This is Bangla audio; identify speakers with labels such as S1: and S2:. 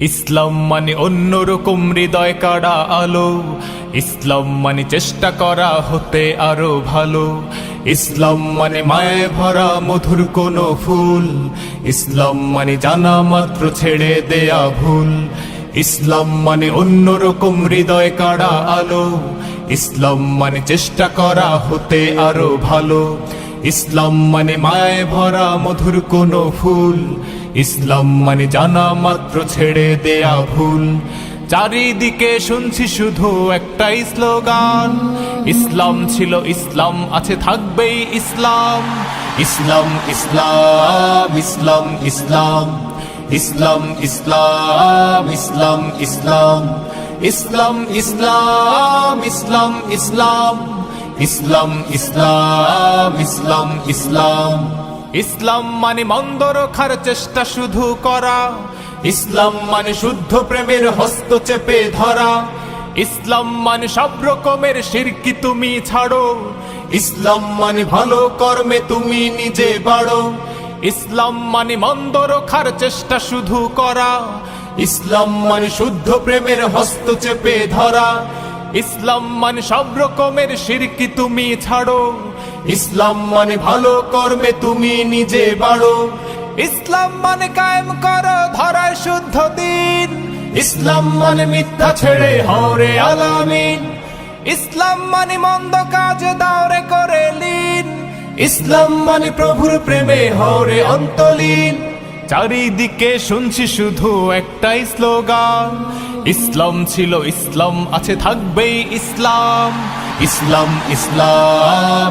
S1: ইসলাম মানে অন্যরকম হৃদয় কাড়া আলো। ইসলাম মানে চেষ্টা করা হতে আরও ভালো। ইসলাম মানে মায়ে ভরা মধুর কোনো ফুল। ইসলাম মানে জানা মাত্র ছেড়ে দেয়া ভুল। ইসলাম মানে অন্যরকম হৃদয় কাড়া আলো। ইসলাম মানে চেষ্টা করা হতে আরও ভালো। ইসলাম মানে মায়ে ভরা মধুর কোনো ফুল। ইসলাম মানে জানা মাত্র ছেড়ে দেয়া ভুল। চারিদিকে শুনছি শুধু একটাই স্লোগান। ইসলাম ছিল ইসলাম, আছে থাকবেই ইসলাম। ইসলাম ইসলাম ইসলাম ইসলাম। ইসলাম ইসলাম ইসলাম ইসলাম। ইসলাম ইসলাম ইসলাম ইসলাম। ইসলাম ইসলাম ইসলাম ইসলাম। ইসলাম মানে মন্দ রক্ষার চেষ্টা শুধু করা। ইসলাম মানে শুদ্ধ প্রেমের হস্ত চেপে ধরা। ইসলাম মানে সব রকমের শিরকি তুমি ছাড়ো। ইসলাম মানে ভালো কর্মে তুমি নিজে বাড়ো। ইসলাম মানে মন্দ রক্ষার চেষ্টা শুধু করা। ইসলাম মানে শুদ্ধ প্রেমের হস্ত চেপে ধরা। ইসলাম মানে সব রকমের শিরকি তুমি ছাড়ো। ইসলাম মানে ভালো কর্মে তুমি নিজে বাড়ো। ইসলাম মানে কায়েম করো ধরায় শুদ্ধ দিন। ইসলাম মানে মিথ্যা ছেড়ে হরে আলামিন। ইসলাম মানে মন্দ কাজ দাওরে করে লিন। ইসলাম মানে প্রভুর প্রেমে হরে অন্তলীন। চারিদিকে শুনছি শুধু একটাই স্লোগান। ইসলাম ছিল ইসলাম আছে থাকবেই ইসলাম। ইসলাম ইসলাম